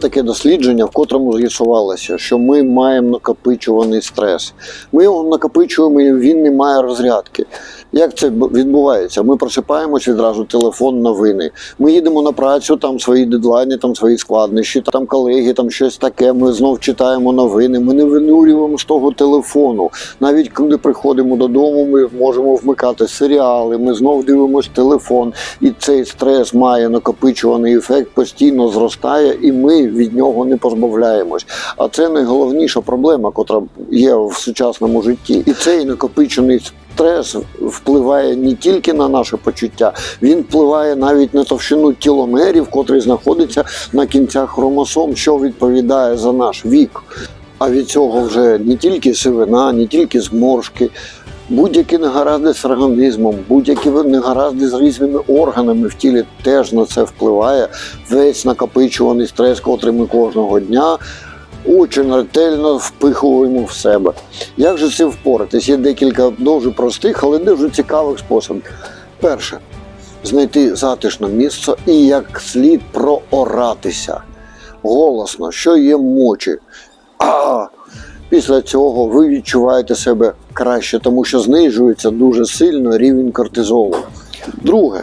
Таке дослідження, в котрому з'ясувалося, що ми маємо накопичуваний стрес. Ми його накопичуємо, і він не має розрядки. Як це відбувається? Ми просипаємось відразу телефон новини. Ми їдемо на працю, там свої дедлайни, там свої складнощі, там колеги, там щось таке. Ми знов читаємо новини. Ми не винурюємо з того телефону. Навіть коли приходимо додому, ми можемо вмикати серіали. Ми знов дивимося телефон, і цей стрес має накопичуваний ефект, постійно зростає, і ми від нього не позбавляємось. А це найголовніша проблема, котра є в сучасному житті. І цей накопичений стрес впливає не тільки на наше почуття, він впливає навіть на товщину тіломерів, котрий знаходиться на кінцях хромосом, що відповідає за наш вік. А від цього вже не тільки сивина, не тільки зморшки, будь-які негаразди з організмом, будь-які негаразди з різними органами в тілі теж на це впливає. Весь накопичуваний стрес, котрий ми кожного дня очень ретельно впихуємо в себе. Як же з цим впоратись? Є декілька дуже простих, але дуже цікавих способів. Перше знайти затишне місце і як слід прооратися голосно, що є мочі. А після цього ви відчуваєте себе краще, тому що знижується дуже сильно рівень кортизолу. Друге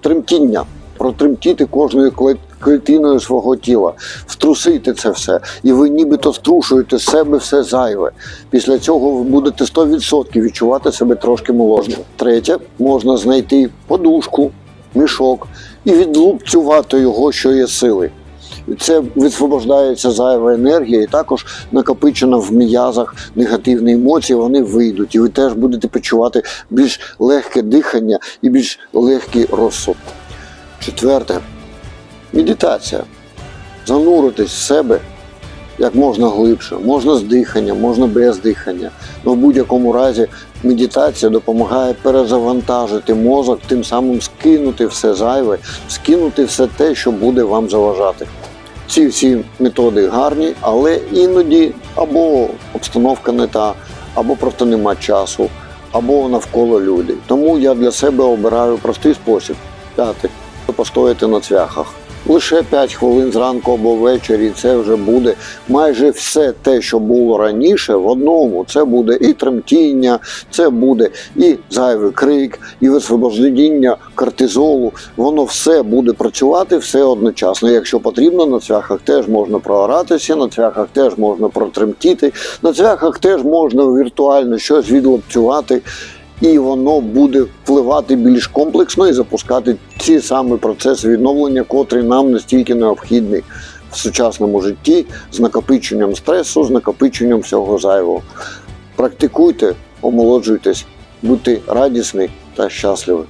тремтіння. Протремтіти кожною клітиною свого тіла, втрусити це все, і ви нібито струшуєте з себе все зайве. Після цього ви будете 100% відчувати себе трошки молодшим. Третє, можна знайти подушку, мішок і відлупцювати його, що є сили. Це висвобождається зайва енергія, і також накопичена в м'язах негативні емоції, вони вийдуть, і ви теж будете почувати більш легке дихання і більш легкий розсуд. Четверте медитація. Зануритись в себе як можна глибше, можна з диханням, можна без дихання. Але в будь-якому разі медитація допомагає перезавантажити мозок, тим самим скинути все зайве, скинути все те, що буде вам заважати. Ці всі методи гарні, але іноді або обстановка не та, або просто нема часу, або навколо люди. Тому я для себе обираю простий спосіб. П'ятий постояти на цвяхах. Лише 5 хвилин зранку або ввечері це вже буде майже все те, що було раніше, в одному. Це буде і тремтіння, це буде і зайвий крик, і висвобождення кортизолу. Воно все буде працювати все одночасно. Якщо потрібно, на цвяхах теж можна прооратися, на цвяхах теж можна протремтіти, на цвяхах теж можна віртуально щось відлопцювати і воно буде впливати більш комплексно і запускати ці самі процеси відновлення, котрі нам настільки необхідні в сучасному житті з накопиченням стресу, з накопиченням всього зайвого. Практикуйте, омолоджуйтесь, будьте радісні та щасливі.